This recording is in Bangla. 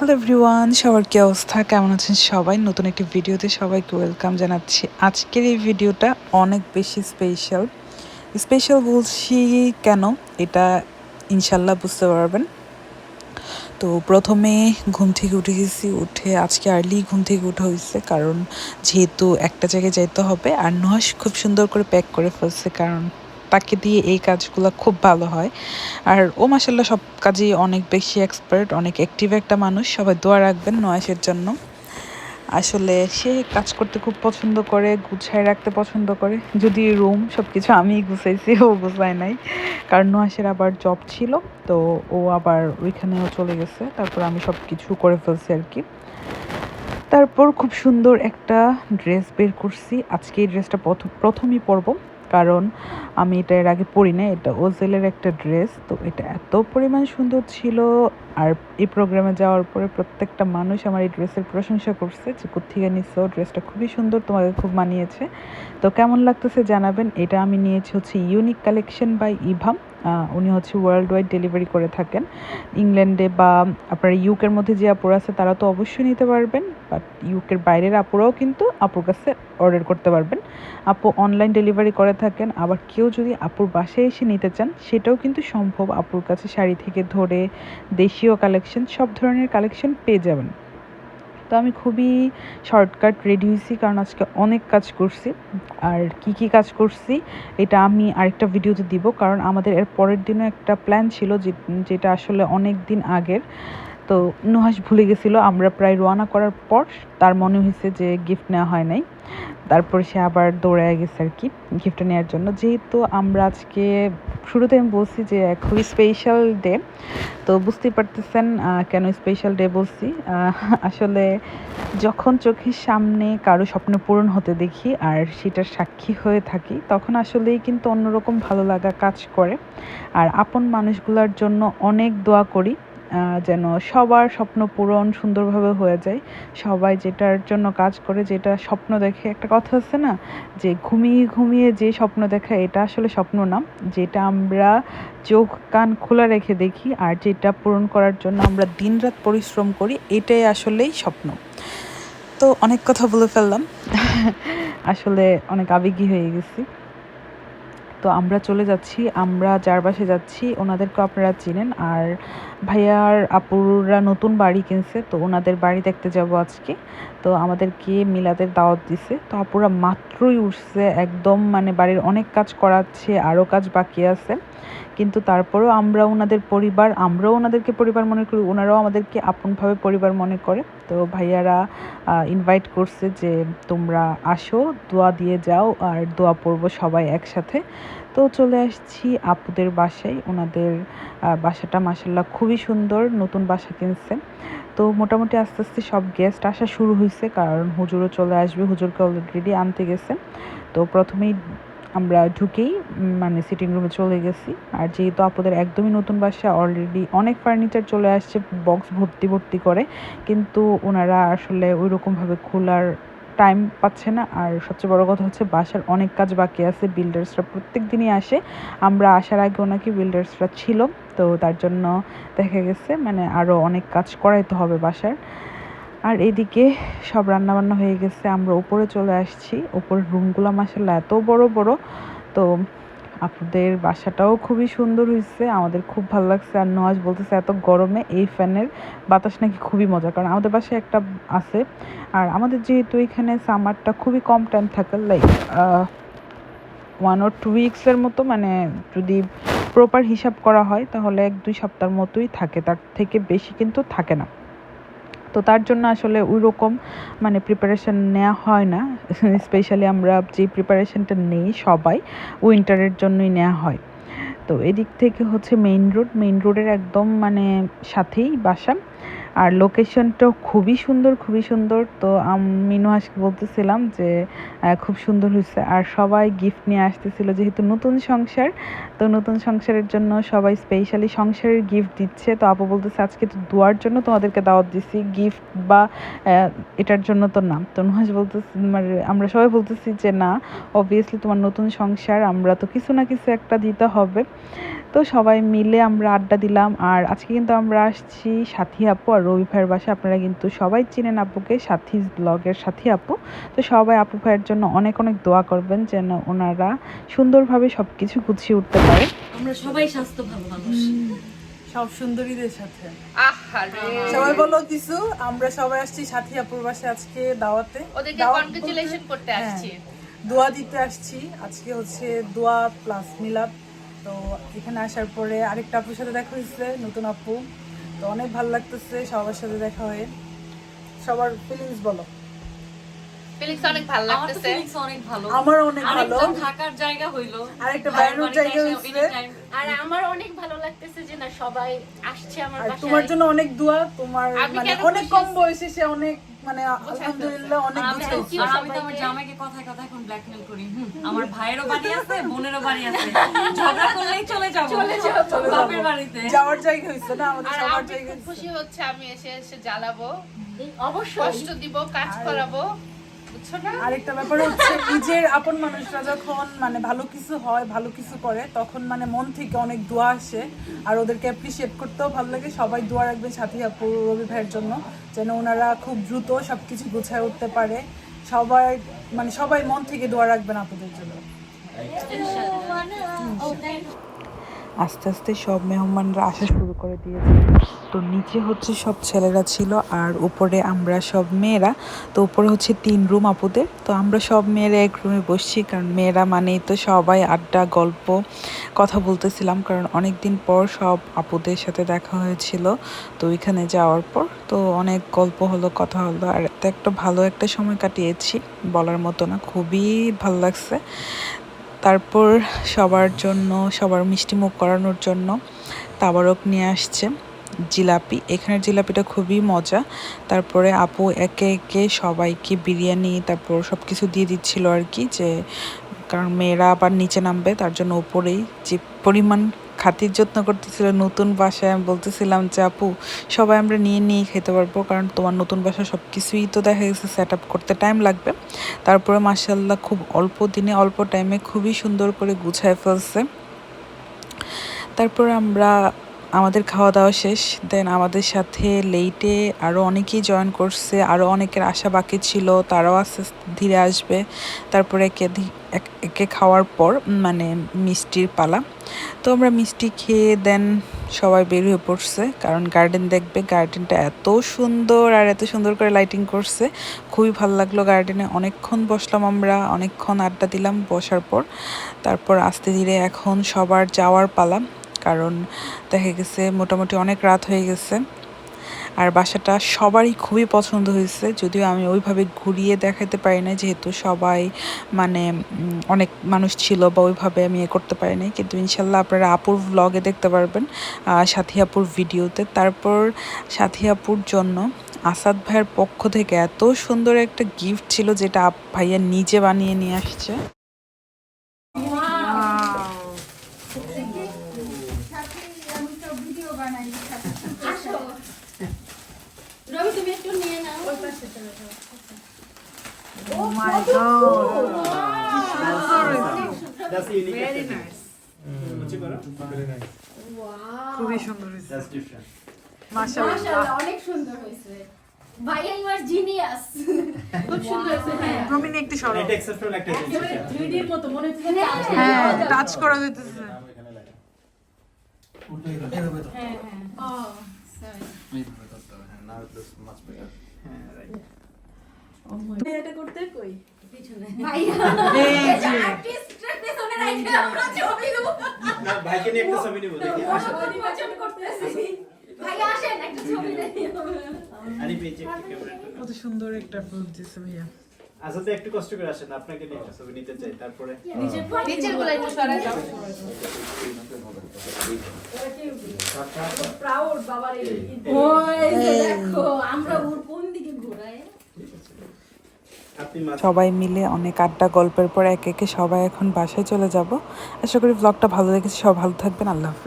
হ্যালো এভরিওয়ান সবার কি অবস্থা? কেমন আছেন সবাই? নতুন একটি ভিডিওতে সবাইকে ওয়েলকাম জানাচ্ছি। আজকের এই ভিডিওটা অনেক বেশি স্পেশাল স্পেশাল বলছি কেন? এটা ইনশাল্লাহ বুঝতে পারবেন। তো প্রথমে ঘুম থেকে উঠে গেছি উঠে আজকে আর্লি ঘুম থেকে উঠে হয়েছে, কারণ যেহেতু একটা জায়গায় যাইতে হবে, আর নহাস খুব সুন্দর করে প্যাক করে ফেলছে, কারণ তাকে দিয়ে এই কাজগুলো খুব ভালো হয়। আর ও মাসাল্লাহ সব কাজেই অনেক বেশি এক্সপার্ট অনেক অ্যাক্টিভ একটা মানুষ। সবাই দোয়া রাখবেন নয়াসের জন্য। আসলে সে কাজ করতে খুব পছন্দ করে, গুছায় রাখতে পছন্দ করে। যদি রুম সব কিছু আমিই গুছাইছি, ও গুছায় নাই। কারণ নয়াসের আবার জব ছিল, তো ও আবার ওইখানেও চলে গেছে। তারপর আমি সব কিছু করে ফেলছি আর কি। তারপর খুব সুন্দর একটা ড্রেস বের করছি। আজকে এই ড্রেসটা প্রথম প্রথমই পরবো। কারণ আমি এটা এর আগে পরি না এটা ওজেলের একটা ড্রেস তো এটা এত পরিমাণ সুন্দর ছিল। আর এই প্রোগ্রামে যাওয়ার পরে প্রত্যেকটা মানুষ আমার এই ড্রেসের প্রশংসা করছে যে কোথেকে নিচ্ছো ড্রেসটা খুবই সুন্দর, তোমাকে খুব মানিয়েছে। তো কেমন লাগতেছে জানাবেন। এটা আমি নিয়েছি হচ্ছে ইউনিক কালেকশন বাই ইভাম উনি হচ্ছে ওয়ার্ল্ড ওয়াইড ডেলিভারি করে থাকেন। ইংল্যান্ডে বা আপনার ইউকের মধ্যে যে আপুর আছে, তারা তো অবশ্যই নিতে পারবেন। বাট ইউকের বাইরের আপুরাও কিন্তু আপুর কাছে অর্ডার করতে পারবেন। আপু অনলাইন ডেলিভারি করে থাকেন। আবার কেউ যদি আপুর বাসায় এসে নিতে চান, সেটাও কিন্তু সম্ভব। আপুর কাছে শাড়ি থেকে ধরে দেশীয় কালেকশন সব ধরনের কালেকশন পেয়ে যাবেন। তো আমি খুবই শর্টকাট রেডি হয়েছি, কারণ আজকে অনেক কাজ করছি। আর কি কি কাজ করছি, এটা আমি আরেকটা ভিডিওতে দিব, কারণ আমাদের এর পরের দিনও একটা প্ল্যান ছিল যেটা আসলে অনেক দিন আগের। তো নুহাস ভুলে গেছিল, আমরা প্রায় রওনা করার পর তার মনে হয়েছে যে গিফট নেওয়া হয় নাই। তারপর সে আবার দৌড়ায় গেছে আর কি গিফট নেওয়ার জন্য। যেহেতু আমরা আজকে, শুরুতে আমি বলছি যে খুবই স্পেশাল ডে তো বুঝতেই পারতেছেন কেন স্পেশাল ডে বলছি। আসলে যখন চোখের সামনে কারও স্বপ্ন পূরণ হতে দেখি আর সেটার সাক্ষী হয়ে থাকি, তখন আসলেই কিন্তু অন্যরকম ভালো লাগা কাজ করে। আর আপন মানুষগুলোর জন্য অনেক দোয়া করি যেন সবার স্বপ্ন পূরণ সুন্দরভাবে হয়ে যায়। সবাই যেটার জন্য কাজ করে যেটা স্বপ্ন দেখে একটা কথা আছে না? যে ঘুমিয়ে ঘুমিয়ে যে স্বপ্ন দেখা এটা আসলে স্বপ্ন না। যেটা আমরা চোখ কান খোলা রেখে দেখি আর যেটা পূরণ করার জন্য আমরা দিনরাত পরিশ্রম করি এটাই আসলেই স্বপ্ন। তো অনেক কথা বলে ফেললাম। আসলে অনেক আবেগী হয়ে গেছি। তো আমরা চলে যাচ্ছি, আমরা যার বাসে যাচ্ছি ওনাদেরকে আপনারা চিনেন। আর ভাইয়ার আপুরা নতুন বাড়ি কিনছে, তো ওনাদের বাড়ি দেখতে যাব আজকে। তো আমাদেরকে মিলাদের দাওয়াত দিছে। তো আপুরা মাত্রই উঠছে, একদম মানে বাড়ির অনেক কাজ করাচ্ছে, আরও কাজ বাকি আছে। কিন্তু তারপরেও আমরা ওনাদের পরিবার, আমরাও ওনাদেরকে পরিবার মনে করি, ওনারাও আমাদেরকে আপনভাবে পরিবার মনে করে। তো ভাইয়ারা ইনভাইট করছে যে তোমরা আসো, দোয়া দিয়ে যাও আর দোয়া পড়ব সবাই একসাথে। তো চলে আসছি আপুদের বাসায়। ওনাদের বাসাটা মাসাল্লাহ খুবই সুন্দর, নতুন বাসা কিনছে তো মোটামুটি আস্তে আস্তে সব গেস্ট আসা শুরু হয়েছে কারণ হুজুরও চলে আসবে, হুজুরকে অলরেডি আনতে গেছে তো প্রথমেই আমরা ঢুকেই মানে সিটিং রুমে চলে গেছি। আর যেহেতু আপুদের একদমই নতুন বাসা অলরেডি অনেক ফার্নিচার চলে আসছে বক্স ভর্তি ভর্তি করে। কিন্তু ওনারা আসলে ওই রকমভাবে খোলার টাইম পাচ্ছে না। আর সবচেয়ে বড় কথা হচ্ছে, বাসার অনেক কাজ বাকি আছে বিল্ডার্সরা প্রত্যেক দিনই আসে। আমরা আসার আগে ওনাকে বিল্ডার্সরা ছিল, তো তার জন্য দেখা গেছে মানে আরও অনেক কাজ করাইতে হবে বাসার। আর এদিকে সব রান্নাবান্না হয়ে গেছে, আমরা উপরে চলে আসছি। উপরের রুমগুলো মাসাল্লাহ এত বড় বড়। তো আপনাদের বাসাটাও খুবই সুন্দর হয়েছে, আমাদের খুব ভালো লাগছে। আর নওয়াজ বলতেছে এত গরমে এই ফ্যানের বাতাস নাকি খুবই মজা কারণ আমাদের বাসায় একটা আছে। আর আমাদের যেহেতু এখানে সামারটা খুবই কম টাইম থাকে লাইক ওয়ান অর টু উইক্সের মতো মানে যদি প্রপার হিসাব করা হয়, তাহলে এক দুই সপ্তাহের মতোই থাকে। তার থেকে বেশি কিন্তু থাকে না। তো তার জন্য আসলে ওই রকম মানে প্রিপারেশান নেওয়া হয় না। স্পেশালি আমরা যে প্রিপারেশানটা নেই সবাই উইন্টারের জন্যই নেওয়া হয়। তো এদিক থেকে হচ্ছে মেইন রোড মেইন রোডের একদম মানে সাথেই বাসা। আর লোকেশনটাও খুবই সুন্দর খুবই সুন্দর। তো আমি নুহাসকে বলতেছিলাম যে খুব সুন্দর হয়েছে আর সবাই গিফট নিয়ে আসতেছিল যেহেতু নতুন সংসার, তো নতুন সংসারের জন্য সবাই স্পেশালি সংসারের গিফট দিচ্ছে। তো আপু বলতেছে, আজকে তো দোয়ার জন্য তোমাদেরকে দাওয়াত দিছি। গিফট বা এটার জন্য তো না। তো নুহাস বলতেছি মানে আমরা সবাই বলতেছি যে, না অবভিয়াসলি তোমার নতুন সংসার, আমরা তো কিছু না কিছু একটা দিতে হবে। তো সবাই মিলে আমরা আড্ডা দিলাম। আর আজকে কিন্তু আমরা আসছি সাথী আপু আর রবি ভাইয়ের বাসা আপনারা কিন্তু সবাই চিনেন আপুকে সাথী ব্লগের সাথী আপু। তো সবাই আপু ভাইয়ের জন্য অনেক অনেক দোয়া করবেন যেন ওনারা সুন্দরভাবে সব কিছু গুছিয়ে উঠতে পারে। আমরা সবাই স্বাস্থ্য ভালো মানুষ। সব সুন্দরীদের সাথে। সবাই বলো কিছু? আমরা সবাই আসছি সাথী আপুর বাসে আজকে দাওয়াতে। ওদেরকে কনগ্রাচুলেশন করতে হ্যাঁ, আসছি। দোয়া দিতে আসছি। আজকে হচ্ছে দোয়া প্লাস মিলাদ। তো এখানে আসার পরে আরেকটা আপুর সাথে দেখা হয়েছে নতুন আপু। তো অনেক ভালো লাগতেছে সবার সাথে দেখা হয়ে। সবার ফিলিংস বলো। ফিলিংস অনেক ভালো লাগতেছে। feelings অনেক ভালো। আমার অনেক ভালো। থাকার জায়গা হইল। আরেকটা ভাইয়ের বেড়ানোর জায়গা এসে আর আমার অনেক ভালো লাগতেছে যে না সবাই আসছে আমার বাসায়। তোমার জন্য অনেক দোয়া তোমার মানে অনেক কম? বয়সে সে অনেক মানে আলহামদুলিল্লাহ অনেক কিছু আমি তো- আমার জামাইকে কথায় কথায় এখন ব্ল্যাকমেল করি আমার ভাইয়েরও বাড়ি আছে বোনেরও বাড়ি আছে। ঝগড়া করলেই চলে যাব। চলে বাপের বাড়িতে। যাওয়ার জায়গা হইছে না? আমাদের সবার জায়গা খুশি হচ্ছে আমি এসে এসে জ্বালাবো। অবশ্যই। কষ্ট দিব কাজ করাবো। আরেকটা ব্যাপার হচ্ছে নিজের আপন মানুষরা যখন মানে ভালো কিছু হয় ভালো কিছু করে তখন মানে মন থেকে অনেক দোয়া আসে আর ওদেরকে অ্যাপ্রিসিয়েট করতেও ভালো লাগে। সবাই দোয়া রাখবেন সাথী আপু রবি ভাইয়ের জন্য যেন ওনারা খুব দ্রুত সবকিছু গুছায় উঠতে পারে। সবাই মানে সবাই মন থেকে দোয়া রাখবেন আপুদের জন্য। আস্তে আস্তে সব মেহমানরা আসা শুরু করে দিয়েছে। তো নিচে হচ্ছে সব ছেলেরা ছিল আর উপরে আমরা সব মেয়েরা। তো উপরে হচ্ছে তিন রুম আপুদের। তো আমরা সব মেয়েরা এক রুমে বসছি কারণ মেয়েরা মানেই তো সবাই আড্ডা, গল্প, কথা বলতেছিলাম। কারণ অনেক দিন পর সব আপুদের সাথে দেখা হয়েছিল তো ওইখানে যাওয়ার পর। তো অনেক গল্প হলো, কথা হলো আর একটা ভালো একটা সময় কাটিয়েছি বলার মতো না, খুবই ভালো লাগছে। তারপর সবার জন্য, সবার মিষ্টি মুখ করানোর জন্য তাবারক নিয়ে আসছে জিলাপি। এখানের জিলাপিটা খুবই মজা। তারপরে আপু একে একে সবাইকে বিরিয়ানি, তারপর সব কিছু দিয়ে দিচ্ছিল আর কি যে, কারণ মেয়েরা আবার নিচে নামবে, তার জন্য উপরেই যে পরিমাণ খাতির যত্ন করতেছিল, নতুন বাসায় আমি বলতেছিলাম যে, আপু, সবাই আমরা নিয়ে নিয়ে খেতে পারব, কারণ তোমার নতুন বাসা সব কিছুই তো দেখা গেছে সেট আপ করতে টাইম লাগবে। তারপরে মার্শাল্লাহ খুব অল্প দিনে, অল্প টাইমে খুবই সুন্দর করে গুছায় ফেলছে। তারপর আমরা আমাদের খাওয়া দাওয়া শেষ দেন আমাদের সাথে লেইটে আরও অনেকেই জয়েন করছে আরও অনেকের আশা বাকি ছিল, তারাও আস্তে ধীরে আসবে। তারপরে এক- একে খাওয়ার পর মানে মিষ্টির পালা। তো আমরা মিষ্টি খেয়ে দেন সবাই বের হয়ে পড়ছে, কারণ গার্ডেন দেখবে গার্ডেনটা এত সুন্দর আর এত সুন্দর করে লাইটিং করছে। খুবই ভালো লাগল গার্ডেনে অনেকক্ষণ বসলাম আমরা, অনেকক্ষণ আড্ডা দিলাম, বসার পর। তারপর আস্তে ধীরে এখন সবার যাওয়ার পালা। কারণ দেখা গেছে মোটামুটি অনেক রাত হয়ে গেছে। আর বাসাটা সবারই খুবই পছন্দ হয়েছে যদিও আমি ওইভাবে ঘুরিয়ে দেখাতে পারি না যেহেতু সবাই মানে অনেক মানুষ ছিল বা ওইভাবে আমি এ করতে পারি নাই। কিন্তু ইনশাল্লাহ আপনারা আপুর ব্লগে দেখতে পারবেন আহ, সাথী আপুর ভিডিওতে তারপর সাথী আপুর জন্য আসাদ ভাইয়ের পক্ষ থেকে এত সুন্দর একটা গিফট ছিল যেটা আপ ভাইয়া নিজে বানিয়ে নিয়ে আসছে। তুমি একটু নিয়ে নাও। That's the unique Very nice. খুবই সুন্দর হয়েছে। That's different. মাশাআল্লাহ। মাশাআল্লাহ অনেক সুন্দর হয়েছে। ভাইয়া ইউ আর জিনিয়াস। খুব সুন্দর হয়েছে হ্যাঁ। একটু সরো। এটা exceptional একটা জিনিস 3D এর মতো মনে হচ্ছে হ্যাঁ। টাচ করা ও sorry ভাইয়া আর্টিস্টের পেছনে রাখে আমরা ছবি দেবো না, ভাইকে নিয়ে একটা ছবি নিবো, দেখি, আসো। নির্বাচন করতেছি ভাইয়া আসেন একটা ছবি দেখি আরিফ, এই একটু কত সুন্দর একটা ফুল দিছে ভাইয়া। আসাদে একটু কষ্ট করে আসেন আপনাকে নিয়ে একটা ছবি নিতে চাই তারপরে। নিচেরগুলো একটু সরা যাও সবাই মিলে অনেক আড্ডা গল্পের পর একে একে সবাই এখন বাসায় চলে যাব। আশা করি ব্লগটা ভালো লেগেছে সব ভালো থাকবেন, আল্লাহ হাফেজ।